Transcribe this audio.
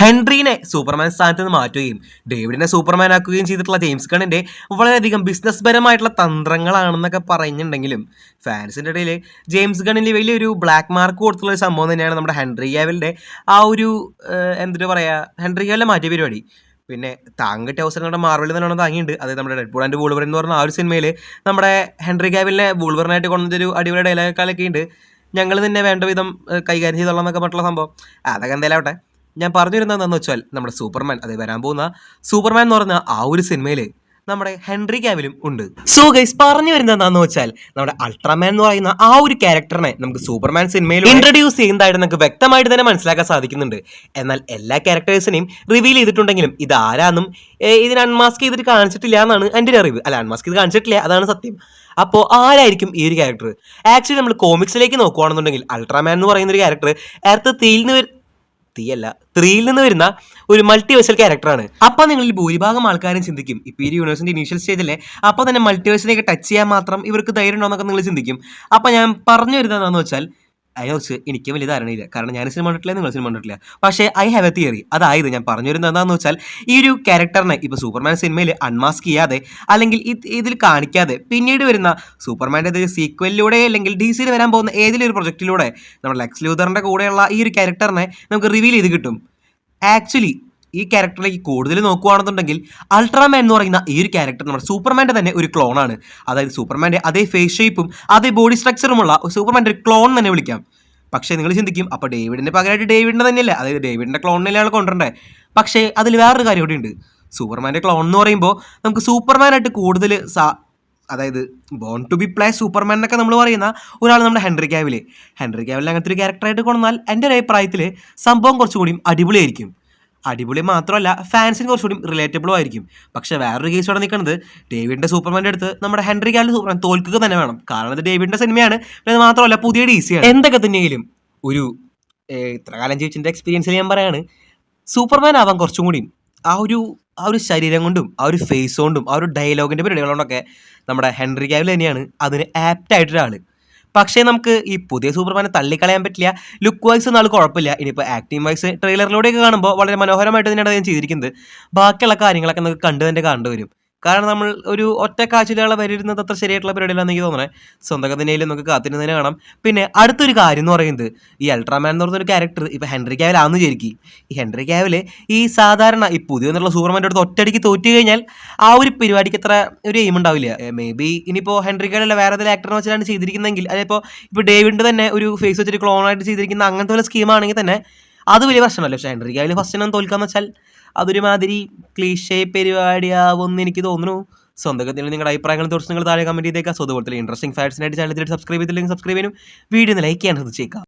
ഹെൻറീനെ Superman സ്ഥാനത്ത് നിന്ന് മാറ്റുകയും ഡേവിഡിനെ സൂപ്പർമാൻ ആക്കുകയും ചെയ്തിട്ടുള്ള ജെയിംസ് ഗണ്ണിന്റെ വളരെയധികം ബിസിനസ് പരമായിട്ടുള്ള തന്ത്രങ്ങളാണെന്നൊക്കെ പറയുന്നുണ്ടെങ്കിലും ഫാൻസിന്റെ ഇടയിൽ ജെയിംസ് ഗണ്ണിന് വലിയൊരു ബ്ലാക്ക് മാർക്ക് കൊടുത്തുള്ള ഒരു സംഭവം തന്നെയാണ് നമ്മുടെ ഹെൻറി ഗ്യാവലിന്റെ ആ ഒരു എന്തിനു പറയാ ഹെൻറി ഗ്യാവലിന്റെ മാറ്റിയ പരിപാടി. പിന്നെ താങ്കിട്ട അവസരം നമ്മുടെ മാർവലിൽ തന്നെയാണ് താങ്ങിയിട്ടുണ്ട്. അതായത് നമ്മുടെ ഡെഡ് ആൻഡ് വൂൾവർ എന്ന് പറഞ്ഞ ആ ഒരു സിനിമയിൽ നമ്മുടെ ഹെൻറി ഗ്യാവലിനെ വൂൾവറിനായിട്ട് കൊണ്ടുവന്നൊരു അടിപൊളി ഡയലോഗൊക്കെ ഉണ്ട് ഞങ്ങൾ തന്നെ വേണ്ട വിധം കൈകാര്യം ചെയ്തോളാം എന്നൊക്കെ പറഞ്ഞിട്ടുള്ള സംഭവം. അതൊക്കെ എന്തായാലും ആവട്ടെ. ഞാൻ പറഞ്ഞു വരുന്നത് എന്താണെന്ന് വെച്ചാൽ നമ്മുടെ സൂപ്പർമാൻ അതെ വരാൻ പോകുന്ന സൂപ്പർമാൻ എന്ന് പറഞ്ഞ ആ ഒരു സിനിമയിൽ നമ്മുടെ ഹെൻറി ക്യാവിലും ഉണ്ട്. സോ ഗൈസ് പറഞ്ഞു വരുന്നത് എന്താണെന്ന് വെച്ചാൽ നമ്മുടെ അൾട്രാമാൻ എന്ന് പറയുന്ന ആ ഒരു ക്യാരക്ടറിനെ നമുക്ക് സൂപ്പർമാൻ സിനിമയിൽ ഇൻട്രൊഡ്യൂസ് ചെയ്യുന്നതായിട്ട് നമുക്ക് വ്യക്തമായിട്ട് തന്നെ മനസ്സിലാക്കാൻ സാധിക്കുന്നുണ്ട്. എന്നാൽ എല്ലാ ക്യാരക്ടേഴ്സിനെയും റിവീൽ ചെയ്തിട്ടുണ്ടെങ്കിലും ഇത് ആരാന്നും ഇതിന് അൺമാസ്ക് ചെയ്തിട്ട് കാണിച്ചിട്ടില്ല എന്നാണ് എന്റെ ഒരു അറിവ്. അല്ല അൺമാസ്ക് ചെയ്ത് കാണിച്ചിട്ടില്ല അതാണ് സത്യം. അപ്പോൾ ആരായിരിക്കും ഈ ഒരു ക്യാരക്ടർ ആക്ച്വലി നമ്മൾ കോമിക്സിലേക്ക് നോക്കുകയാണെന്നുണ്ടെങ്കിൽ അൾട്രാമാൻ എന്ന് പറയുന്ന ഒരു ക്യാരക്ടർ എർത്ത് തീയിൽ നിന്ന് തീയല്ല ത്രീയിൽ നിന്ന് വരുന്ന ഒരു മൾട്ടിവേഴ്സൽ ക്യാരക്ടറാണ് അപ്പൊ നിങ്ങളിൽ ഭൂരിഭാഗം ആൾക്കാരും ചിന്തിക്കും. ഇപ്പൊ ഈ യൂണിവേഴ്സിന്റെ ഇനീഷ്യൽ സ്റ്റേജിലെ അപ്പൊ തന്നെ മൾട്ടിവേഴ്സിനെയൊക്കെ ടച്ച് ചെയ്യാൻ മാത്രം ഇവർക്ക് ധൈര്യം ഉണ്ടോ എന്നൊക്കെ നിങ്ങൾ ചിന്തിക്കും. അപ്പൊ ഞാൻ പറഞ്ഞു വരുന്നത് എന്താണെന്ന് വെച്ചാൽ അതിനെക്കുറിച്ച് എനിക്ക് വലിയ ധാരണയില്ല. കാരണം ഞാൻ സിനിമ കണ്ടിട്ടില്ല നിങ്ങൾ സിനിമ കണ്ടിട്ടില്ല. പക്ഷേ ഐ ഹാവ് എ തിയറി അതായത് ഞാൻ പറഞ്ഞു വരുന്നത് എന്താണെന്ന് വെച്ചാൽ ഈ ഒരു ക്യാരക്ടറിനെ ഇപ്പോൾ സൂപ്പർമാൻ സിനിമയിൽ അൺമാസ്ക് ചെയ്യാതെ അല്ലെങ്കിൽ ഇത് ഇതിൽ കാണിക്കാതെ പിന്നീട് വരുന്ന സൂപ്പർമാന്റെ സീക്വലിലൂടെ അല്ലെങ്കിൽ ഡി സിയിൽ വരാൻ പോകുന്ന ഏതെങ്കിലും ഒരു പ്രൊജക്റ്റിലൂടെ നമ്മുടെ ലെക്സ് ലൂതറിന്റെ കൂടെയുള്ള ഈ ഒരു ക്യാരക്ടറിനെ നമുക്ക് റിവീൽ ചെയ്ത് കിട്ടും. ആക്ച്വലി ഈ ക്യാരക്ടറിലേക്ക് കൂടുതൽ നോക്കുകയാണെന്നുണ്ടെങ്കിൽ അൾട്രാമാൻ എന്ന് പറയുന്ന ഈ ഒരു ക്യാരക്ടർ നമ്മുടെ സൂപ്പർമാന്റെ തന്നെ ഒരു ക്ലോണാണ് അതായത് സൂപ്പർമാന്റെ അതേ ഫേസ് ഷേപ്പും അതേ ബോഡി സ്ട്രക്ചറുമുള്ള സൂപ്പർമാന്റെ ഒരു ക്ലോൺ തന്നെ വിളിക്കാം. പക്ഷേ നിങ്ങൾ ചിന്തിക്കും അപ്പോൾ ഡേവിഡിന്റെ പകരമായിട്ട് ഡേവിഡിന്റെ തന്നെയല്ലേ? അതായത് ഡേവിഡിന്റെ ക്ലോണിനെ ആൾ കൊണ്ടുവരണ്ടേ? പക്ഷേ അതിൽ വേറൊരു കാര്യം കൂടി ഉണ്ട്. സൂപ്പർമാന്റെ ക്ലോൺ എന്ന് പറയുമ്പോൾ നമുക്ക് സൂപ്പർമാനായിട്ട് കൂടുതൽ സാ അതായത് born to be play Superman എന്നൊക്കെ നമ്മൾ പറയുന്ന ഒരാൾ നമ്മുടെ ഹെൻറി ക്യാവിൽ ഹെൻറി ക്യാവിൽ അങ്ങനത്തെ ഒരു ക്യാരക്ടറായിട്ട് കൊണ്ടുവന്നാൽ എന്റെ ഒരു അഭിപ്രായത്തിൽ സംഭവം കുറച്ചുകൂടിയും അടിപൊളിയായിരിക്കും. അടിപൊളി മാത്രമല്ല ഫാൻസിന് കുറച്ചുകൂടി റിലേറ്റബിളും ആയിരിക്കും. പക്ഷെ വേറൊരു കേസ് ഇവിടെ നിൽക്കുന്നത് ഡേവിഡിന്റെ സൂപ്പർമാന്റെ അടുത്ത് നമ്മുടെ ഹെൻറി ക്യാവിൽ സൂപ്പർമാൻ തോൽക്കുക തന്നെ വേണം. കാരണം ഇത് ഡേവിഡിന്റെ സിനിമയാണ്. പിന്നെ അത് മാത്രമല്ല പുതിയ ഡി ആണ്. എന്തൊക്കെ തന്നെയെങ്കിലും ഒരു ഇത്ര കാലം ജീവിച്ചതിന്റെ എക്സ്പീരിയൻസിൽ ഞാൻ പറയാണ് സൂപ്പർമാൻ ആവാൻ കുറച്ചും കൂടി ആ ഒരു ആ ഒരു ശരീരം കൊണ്ടും ആ ഒരു ഫേസ് കൊണ്ടും ആ ഒരു ഡയലോഗിന്റെ പരിപാടികൾ നമ്മുടെ ഹെൻറി കാവിൽ തന്നെയാണ് അതിന് ആപ്റ്റ് ആയിട്ടൊരാൾ പക്ഷേ നമുക്ക് ഈ പുതിയ സൂപ്പർമാനെ തള്ളിക്കളയാൻ പറ്റില്ല. ലുക്ക് വൈസ് ആൾ കുഴപ്പമില്ല. ഇനിയിപ്പോൾ ആക്ടിങ് വൈസ് ട്രെയിലറിലൂടെയൊക്കെ കാണുമ്പോൾ വളരെ മനോഹരമായിട്ട് തന്നെയാണ് അദ്ദേഹം ചെയ്തിരിക്കുന്നത്. ബാക്കിയുള്ള കാര്യങ്ങളൊക്കെ നമുക്ക് കണ്ടു തന്നെ കണ്ടുവരും കാരണം നമ്മൾ ഒരു ഒറ്റ കാച്ചിലുകളെ വരുന്നത് അത്ര ശരിയായിട്ടുള്ള പരിപാടിയിലാണെന്ന് എനിക്ക് തോന്നണേ. സ്വന്തം കഥനയിൽ നമുക്ക് കാത്തിരുന്നതിനെ കാണാം. പിന്നെ അടുത്തൊരു കാര്യം എന്ന് പറയുന്നത് ഈ അൾട്രാമാൻ എന്ന് പറഞ്ഞൊരു ക്യാരക്ടർ ഇപ്പോൾ ഹെൻറി ക്യാവൽ ആണെന്ന് വിചാരിക്കും. ഈ ഹെൻറി ക്യാവൽ ഈ സാധാരണ ഈ പുതിയ എന്നുള്ള സൂപ്പർമാന്റെ അടുത്ത് ഒറ്റയടിക്ക് തോറ്റു കഴിഞ്ഞാൽ ആ ഒരു പരിപാടിക്ക് അത്ര ഒരു എയിം ഉണ്ടാവില്ല. മേ ബി ഇനിയിപ്പോൾ ഹെൻറി ക്യാവൽ വേറെ ഏതെങ്കിലും ആക്ടറിനെ വെച്ചിട്ടാണ് ചെയ്തിരിക്കുന്നതെങ്കിൽ അതിപ്പോൾ ഇപ്പോൾ ഡേവിഡിന്റെ തന്നെ ഒരു ഫേസ് വെച്ചിട്ട് ക്ലോൺ ആയിട്ട് ചെയ്തിരിക്കുന്ന അങ്ങനത്തെ വല്ല സ്കീമാണെങ്കിൽ തന്നെ അത് വലിയ പ്രശ്നമല്ല. പക്ഷേ അതിൽ ഫസ്റ്റ് ഇനം തോൽക്കാന്ന് വെച്ചാൽ അതൊരു മാതിരി ക്ലീഷേ പരിപാടിയാവുമെന്ന് എനിക്ക് തോന്നുന്നു. സ്വന്തത്തിൽ നിങ്ങളുടെ അഭിപ്രായങ്ങൾ തീർച്ചയായും നിങ്ങൾ താഴെ കമന്റ് ചെയ്തേക്കാം അതുപോലെ ഇൻട്രസ്റ്റിംഗ് ഫാക്ട്സിനായിട്ട് ചാനൽ സബ്സ്ക്രൈബ് ചെയ്തില്ലെങ്കിൽ സബ്സ്ക്രൈബ് ചെയ്യാനും വീഡിയോ ലൈക്ക് ചെയ്യാൻ ശ്രദ്ധിച്ചേക്കാം